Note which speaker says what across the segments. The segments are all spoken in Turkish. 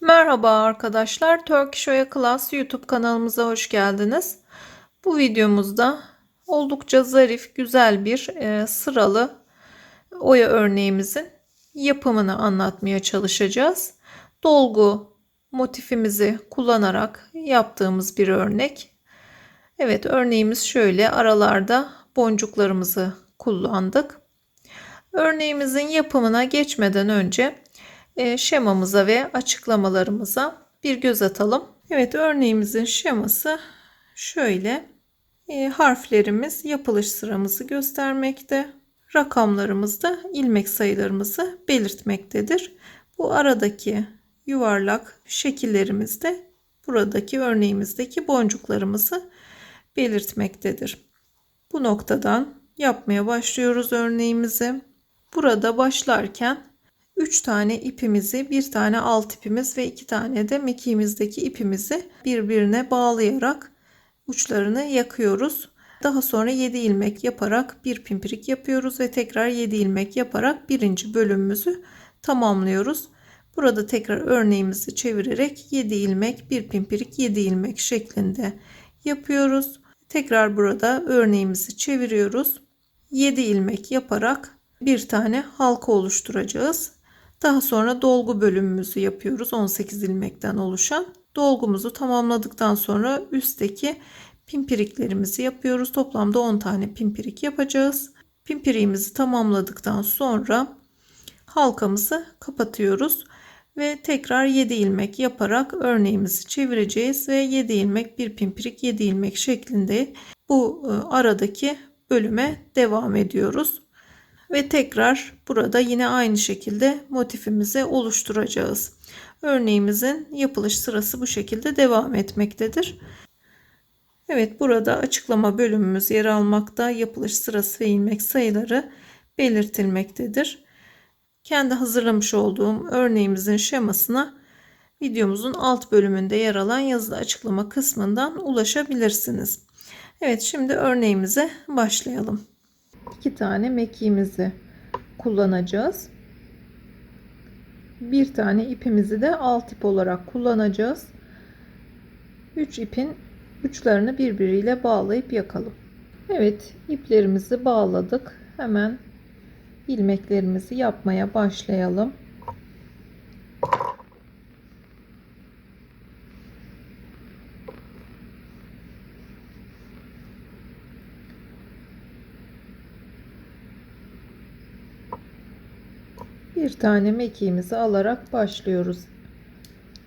Speaker 1: Merhaba arkadaşlar, Turkish Oya Class YouTube kanalımıza hoş geldiniz. Bu videomuzda oldukça zarif, güzel bir e, sıralı oya örneğimizin yapımını anlatmaya çalışacağız. Dolgu motifimizi kullanarak yaptığımız bir örnek. Evet, örneğimiz şöyle. Aralarda boncuklarımızı kullandık. Örneğimizin yapımına geçmeden önce şemamıza ve açıklamalarımıza bir göz atalım. Evet örneğimizin şeması şöyle. E, harflerimiz yapılış sıramızı göstermekte. Rakamlarımız da ilmek sayılarımızı belirtmektedir. Bu aradaki yuvarlak şekillerimiz de buradaki örneğimizdeki boncuklarımızı belirtmektedir. Bu noktadan yapmaya başlıyoruz örneğimizi. Burada başlarken 3 tane ipimizi, bir tane alt ipimiz ve iki tane de mekiğimizdeki ipimizi birbirine bağlayarak uçlarını yakıyoruz. Daha sonra 7 ilmek yaparak bir pimpirik yapıyoruz ve tekrar 7 ilmek yaparak birinci bölümümüzü tamamlıyoruz. Burada tekrar örneğimizi çevirerek 7 ilmek, bir pimpirik, 7 ilmek şeklinde yapıyoruz. Tekrar burada örneğimizi çeviriyoruz. 7 ilmek yaparak bir tane halka oluşturacağız. Daha sonra dolgu bölümümüzü yapıyoruz 18 ilmekten oluşan. Dolgumuzu tamamladıktan sonra üstteki pimpiriklerimizi yapıyoruz. Toplamda 10 tane pimpirik yapacağız. Pimpiriğimizi tamamladıktan sonra halkamızı kapatıyoruz ve tekrar 7 ilmek yaparak örneğimizi çevireceğiz ve 7 ilmek bir pimpirik 7 ilmek şeklinde bu e, aradaki bölüme devam ediyoruz ve tekrar burada yine aynı şekilde motifimizi oluşturacağız. Örneğimizin yapılış sırası bu şekilde devam etmektedir. Evet burada açıklama bölümümüz yer almakta. Yapılış sırası ve ilmek sayıları belirtilmektedir. Kendi hazırlamış olduğum örneğimizin şemasına videomuzun alt bölümünde yer alan yazılı açıklama kısmından ulaşabilirsiniz. Evet şimdi örneğimize başlayalım iki tane mekiğimizi kullanacağız. Bir tane ipimizi de alt ip olarak kullanacağız. 3 ipin uçlarını birbiriyle bağlayıp yakalım. Evet iplerimizi bağladık. Hemen ilmeklerimizi yapmaya başlayalım. Bir tane mekiğimizi alarak başlıyoruz.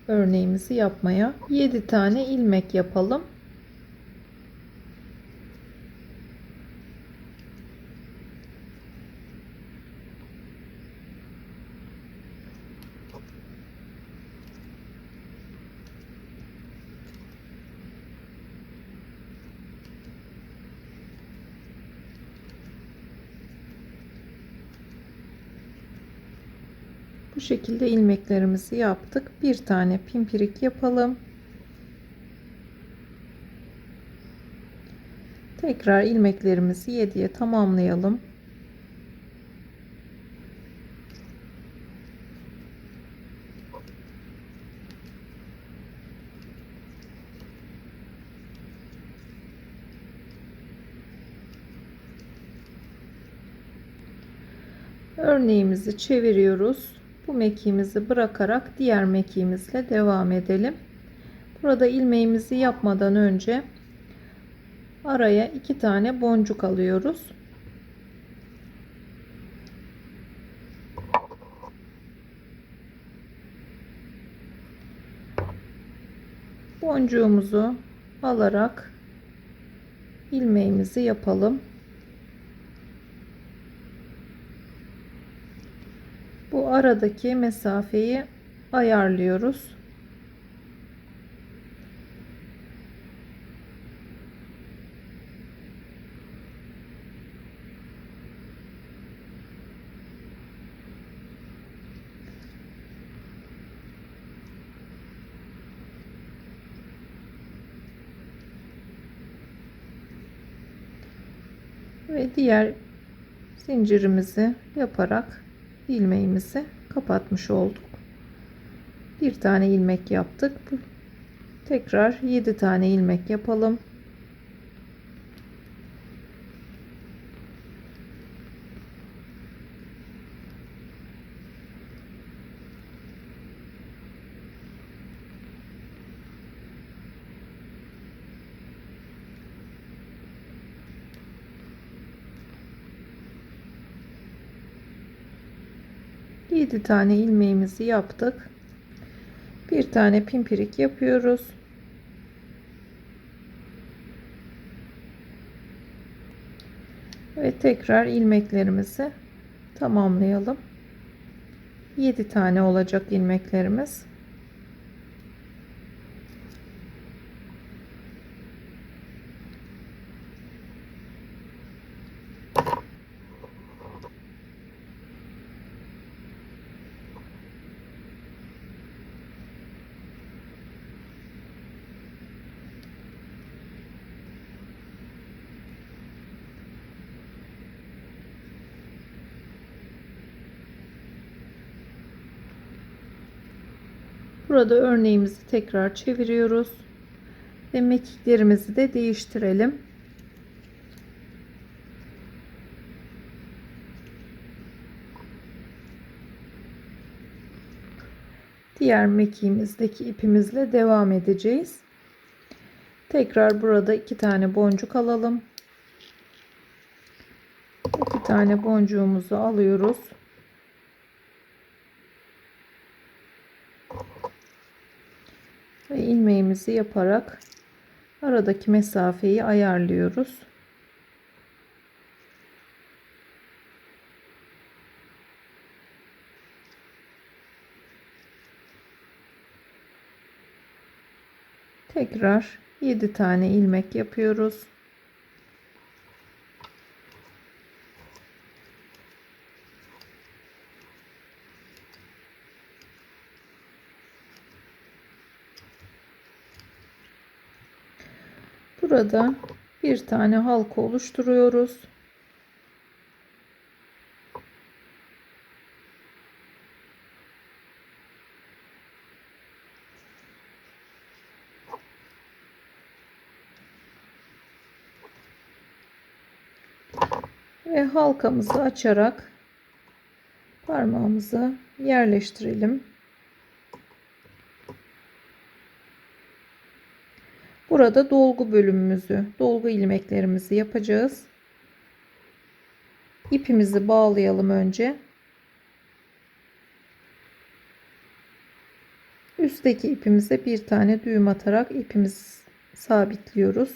Speaker 1: Örneğimizi yapmaya 7 tane ilmek yapalım Bu şekilde ilmeklerimizi yaptık. Bir tane pimpirik yapalım. Tekrar ilmeklerimizi 7'ye tamamlayalım. Örneğimizi çeviriyoruz bu mekiğimizi bırakarak diğer mekiğimizle devam edelim. Burada ilmeğimizi yapmadan önce araya iki tane boncuk alıyoruz. Boncuğumuzu alarak ilmeğimizi yapalım. Bu aradaki mesafeyi ayarlıyoruz. ve diğer zincirimizi yaparak ilmeğimizi kapatmış olduk. Bir tane ilmek yaptık. Tekrar 7 tane ilmek yapalım. Yedi tane ilmeğimizi yaptık. Bir tane pimpirik yapıyoruz. Ve tekrar ilmeklerimizi tamamlayalım. 7 tane olacak ilmeklerimiz. Burada örneğimizi tekrar çeviriyoruz. Ve mekiklerimizi de değiştirelim. Diğer mekiğimizdeki ipimizle devam edeceğiz. Tekrar burada iki tane boncuk alalım. İki tane boncuğumuzu alıyoruz. ve ilmeğimizi yaparak aradaki mesafeyi ayarlıyoruz. Tekrar 7 tane ilmek yapıyoruz. Burada bir tane halka oluşturuyoruz. Ve halkamızı açarak parmağımızı yerleştirelim. Burada dolgu bölümümüzü, dolgu ilmeklerimizi yapacağız. İpimizi bağlayalım önce. Üstteki ipimize bir tane düğüm atarak ipimizi sabitliyoruz.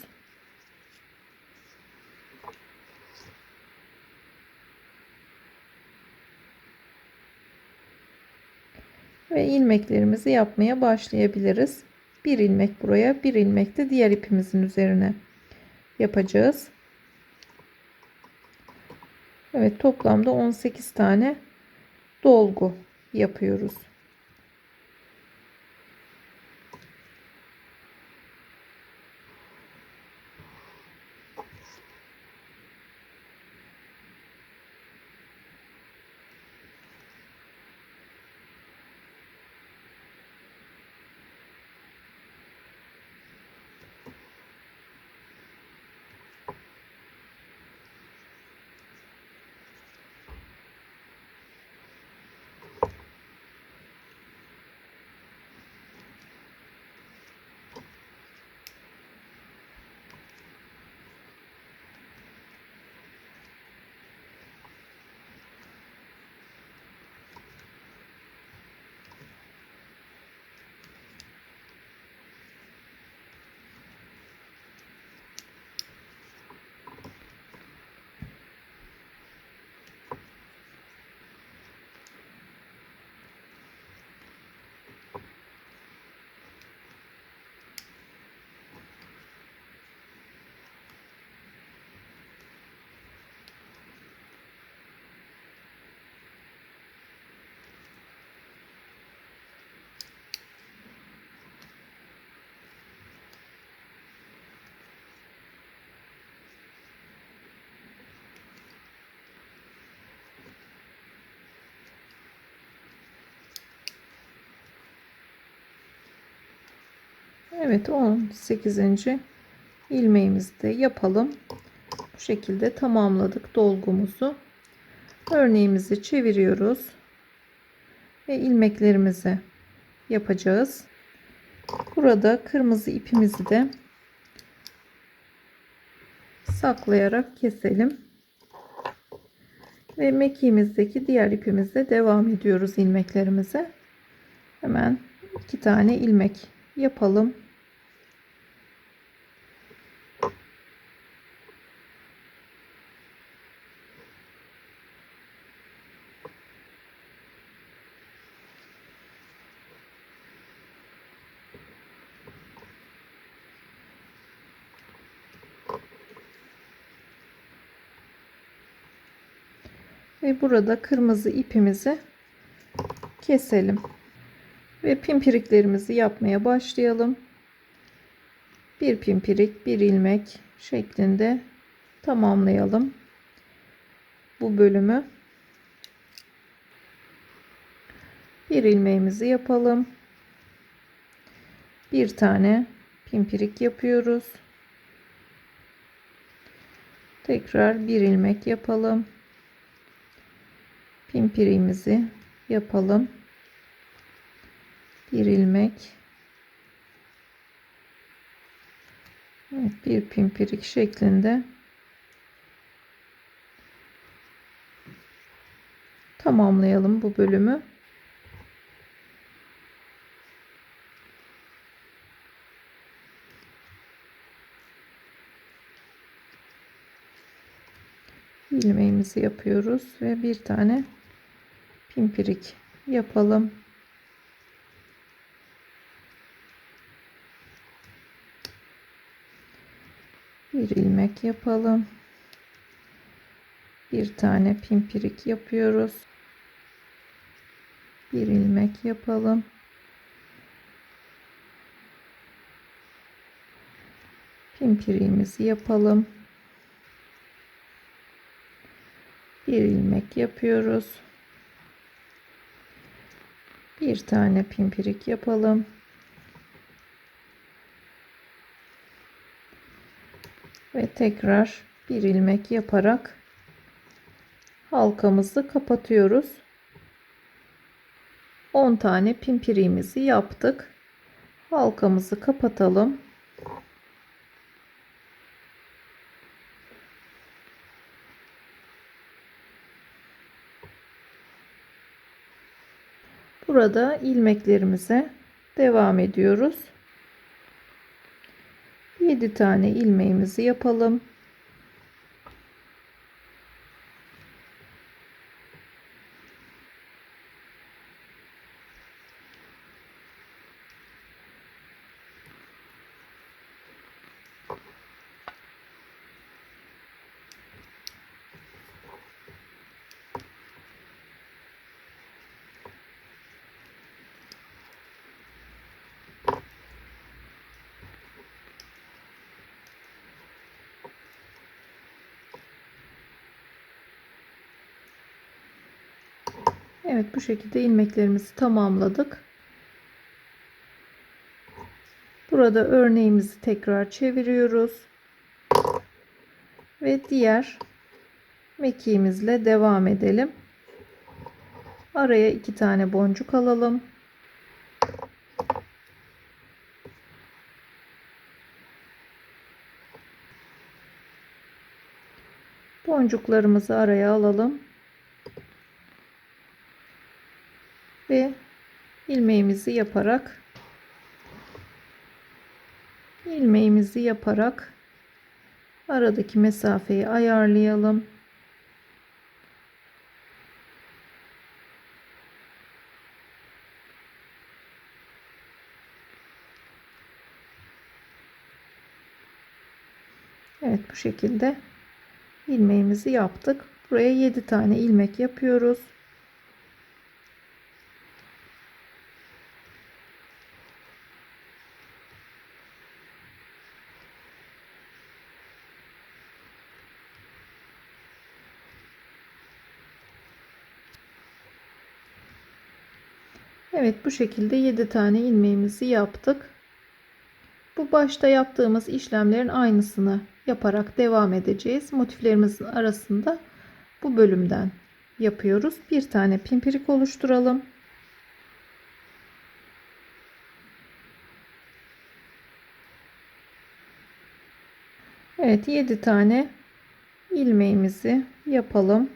Speaker 1: Ve ilmeklerimizi yapmaya başlayabiliriz bir ilmek buraya bir ilmek de diğer ipimizin üzerine yapacağız. Evet toplamda 18 tane dolgu yapıyoruz. Evet 18. ilmeğimizi de yapalım. Bu şekilde tamamladık dolgumuzu. Örneğimizi çeviriyoruz. Ve ilmeklerimizi yapacağız. Burada kırmızı ipimizi de saklayarak keselim. Ve mekiğimizdeki diğer ipimizle devam ediyoruz ilmeklerimize. Hemen iki tane ilmek yapalım. Ve burada kırmızı ipimizi keselim. Ve pimpiriklerimizi yapmaya başlayalım. Bir pimpirik, bir ilmek şeklinde tamamlayalım bu bölümü. Bir ilmeğimizi yapalım. Bir tane pimpirik yapıyoruz. Tekrar bir ilmek yapalım pimpirimizi yapalım. Bir ilmek. Evet, bir pimpirik şeklinde tamamlayalım bu bölümü. ilmeğimizi yapıyoruz ve bir tane pimpirik yapalım. Bir ilmek yapalım. Bir tane pimpirik yapıyoruz. Bir ilmek yapalım. Pimpiriğimizi yapalım. Bir ilmek yapıyoruz bir tane pimpirik yapalım. Ve tekrar bir ilmek yaparak halkamızı kapatıyoruz. 10 tane pimpiriğimizi yaptık. Halkamızı kapatalım. Burada ilmeklerimize devam ediyoruz. 7 tane ilmeğimizi yapalım. Evet bu şekilde ilmeklerimizi tamamladık. Burada örneğimizi tekrar çeviriyoruz. Ve diğer mekiğimizle devam edelim. Araya iki tane boncuk alalım. Boncuklarımızı araya alalım. Ve ilmeğimizi yaparak ilmeğimizi yaparak aradaki mesafeyi ayarlayalım. Evet bu şekilde ilmeğimizi yaptık. Buraya 7 tane ilmek yapıyoruz. Evet bu şekilde 7 tane ilmeğimizi yaptık. Bu başta yaptığımız işlemlerin aynısını yaparak devam edeceğiz. Motiflerimizin arasında bu bölümden yapıyoruz. Bir tane pimpirik oluşturalım. Evet 7 tane ilmeğimizi yapalım.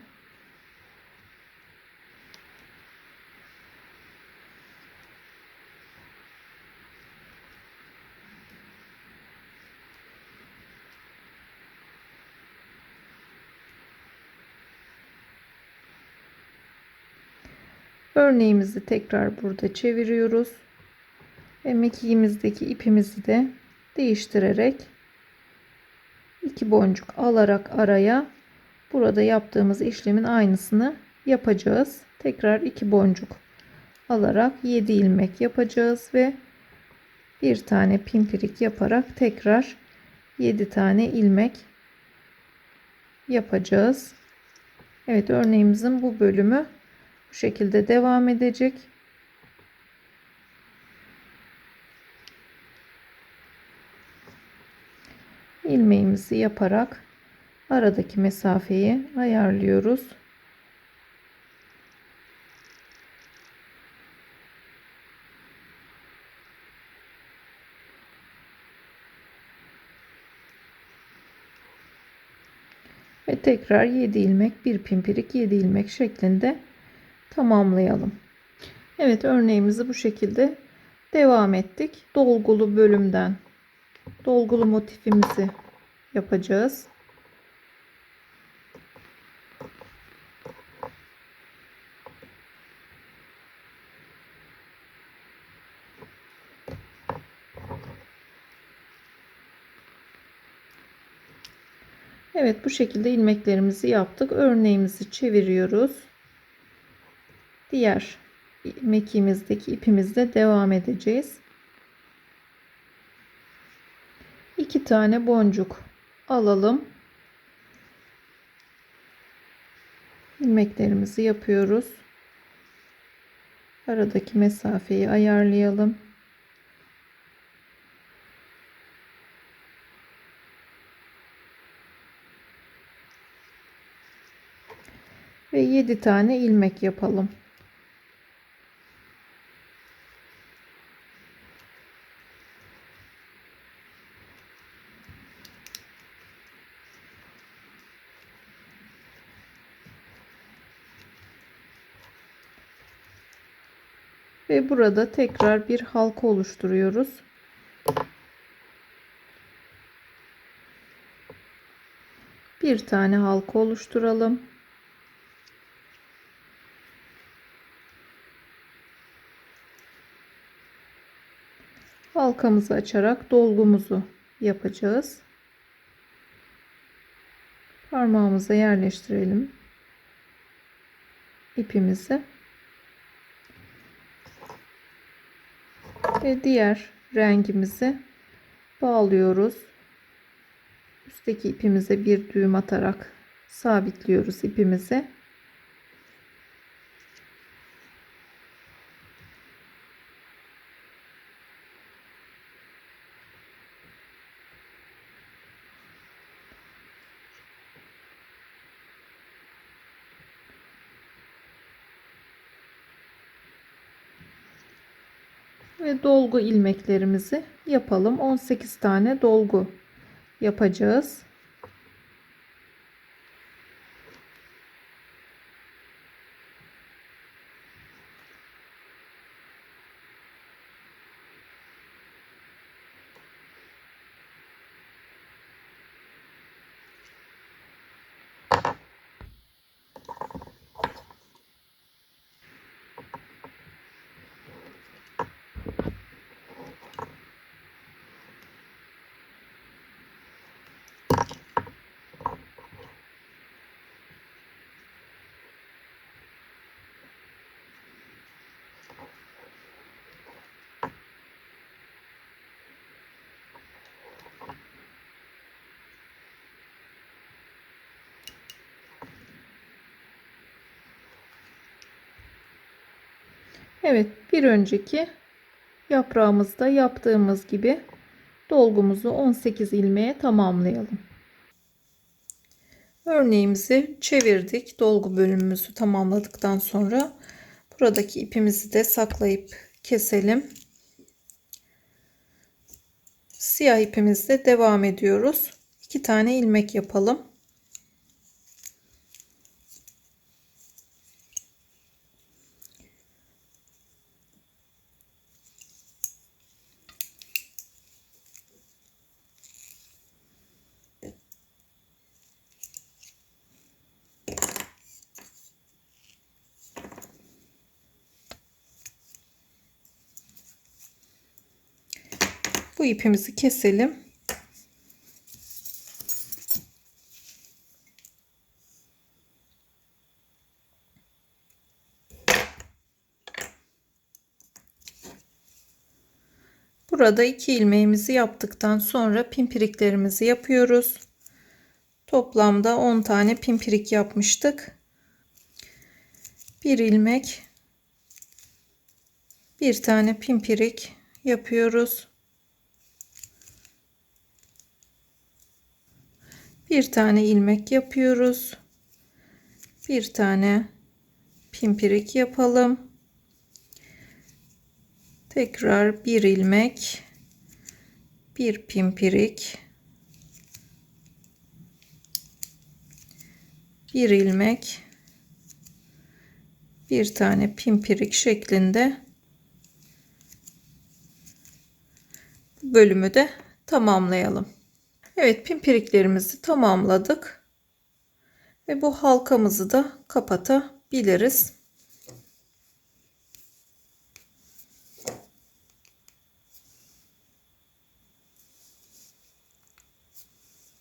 Speaker 1: Örneğimizi tekrar burada çeviriyoruz. Ve mekiğimizdeki ipimizi de değiştirerek iki boncuk alarak araya burada yaptığımız işlemin aynısını yapacağız. Tekrar iki boncuk alarak 7 ilmek yapacağız ve bir tane pimpirik yaparak tekrar 7 tane ilmek yapacağız. Evet örneğimizin bu bölümü bu şekilde devam edecek. ilmeğimizi yaparak aradaki mesafeyi ayarlıyoruz. Ve tekrar 7 ilmek, bir pimpirik 7 ilmek şeklinde tamamlayalım. Evet örneğimizi bu şekilde devam ettik. Dolgulu bölümden dolgulu motifimizi yapacağız. Evet bu şekilde ilmeklerimizi yaptık. Örneğimizi çeviriyoruz. Diğer mekiğimizdeki ipimizle devam edeceğiz. iki tane boncuk alalım. ilmeklerimizi yapıyoruz. Aradaki mesafeyi ayarlayalım. Ve 7 tane ilmek yapalım. Ve burada tekrar bir halka oluşturuyoruz. Bir tane halka oluşturalım. Halkamızı açarak dolgumuzu yapacağız. Parmağımıza yerleştirelim ipimizi. Ve diğer rengimizi bağlıyoruz. Üstteki ipimize bir düğüm atarak sabitliyoruz ipimizi. Ve dolgu ilmeklerimizi yapalım. 18 tane dolgu yapacağız. Evet bir önceki yaprağımızda yaptığımız gibi dolgumuzu 18 ilmeğe tamamlayalım. Örneğimizi çevirdik. Dolgu bölümümüzü tamamladıktan sonra buradaki ipimizi de saklayıp keselim. Siyah ipimizle devam ediyoruz. 2 tane ilmek yapalım. Bu ipimizi keselim. Burada iki ilmeğimizi yaptıktan sonra pimpiriklerimizi yapıyoruz. Toplamda 10 tane pimpirik yapmıştık. Bir ilmek, bir tane pimpirik yapıyoruz. Bir tane ilmek yapıyoruz. Bir tane pimpirik yapalım. Tekrar bir ilmek, bir pimpirik, bir ilmek, bir tane pimpirik şeklinde bölümü de tamamlayalım. Evet pimpiriklerimizi tamamladık. Ve bu halkamızı da kapatabiliriz.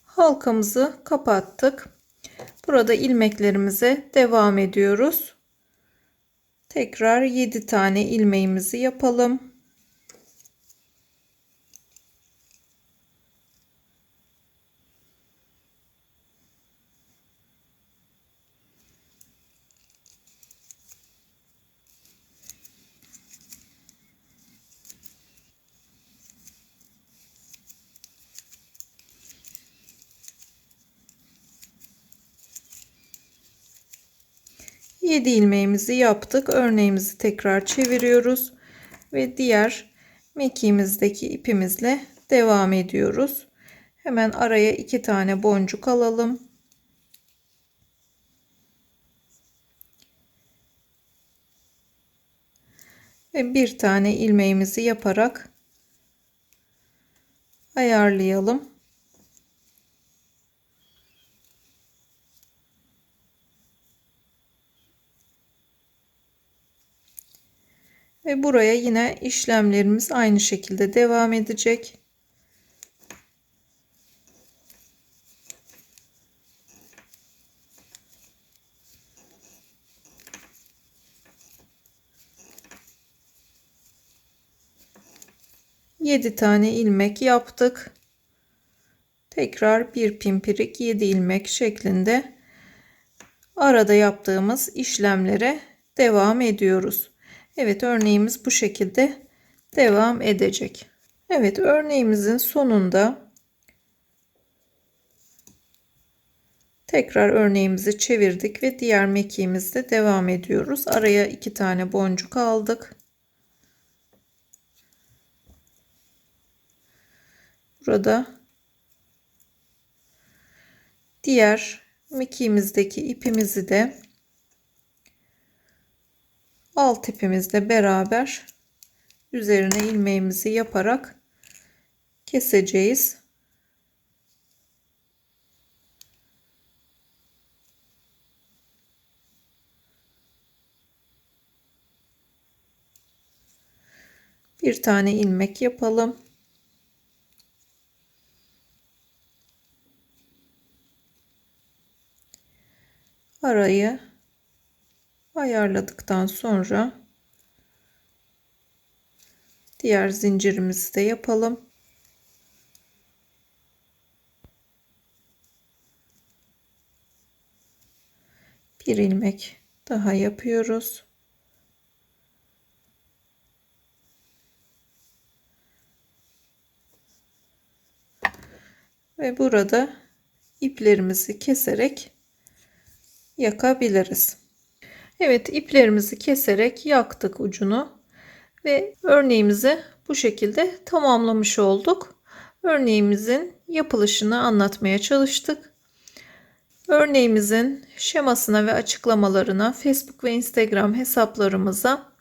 Speaker 1: halkamızı kapattık. Burada ilmeklerimize devam ediyoruz. Tekrar 7 tane ilmeğimizi yapalım. 7 ilmeğimizi yaptık. Örneğimizi tekrar çeviriyoruz ve diğer mekiğimizdeki ipimizle devam ediyoruz. Hemen araya iki tane boncuk alalım. Ve bir tane ilmeğimizi yaparak ayarlayalım. Ve buraya yine işlemlerimiz aynı şekilde devam edecek. Yedi tane ilmek yaptık. Tekrar bir pimpirik 7 ilmek şeklinde arada yaptığımız işlemlere devam ediyoruz. Evet örneğimiz bu şekilde devam edecek. Evet örneğimizin sonunda tekrar örneğimizi çevirdik ve diğer mekiğimizde devam ediyoruz. Araya iki tane boncuk aldık. Burada diğer mekiğimizdeki ipimizi de alt ipimizle beraber üzerine ilmeğimizi yaparak keseceğiz. Bir tane ilmek yapalım. Arayı ayarladıktan sonra diğer zincirimizi de yapalım. Bir ilmek daha yapıyoruz. Ve burada iplerimizi keserek yakabiliriz. Evet iplerimizi keserek yaktık ucunu ve örneğimizi bu şekilde tamamlamış olduk. Örneğimizin yapılışını anlatmaya çalıştık. Örneğimizin şemasına ve açıklamalarına Facebook ve Instagram hesaplarımıza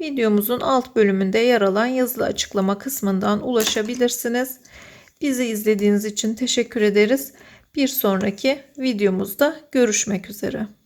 Speaker 1: videomuzun alt bölümünde yer alan yazılı açıklama kısmından ulaşabilirsiniz. Bizi izlediğiniz için teşekkür ederiz. Bir sonraki videomuzda görüşmek üzere.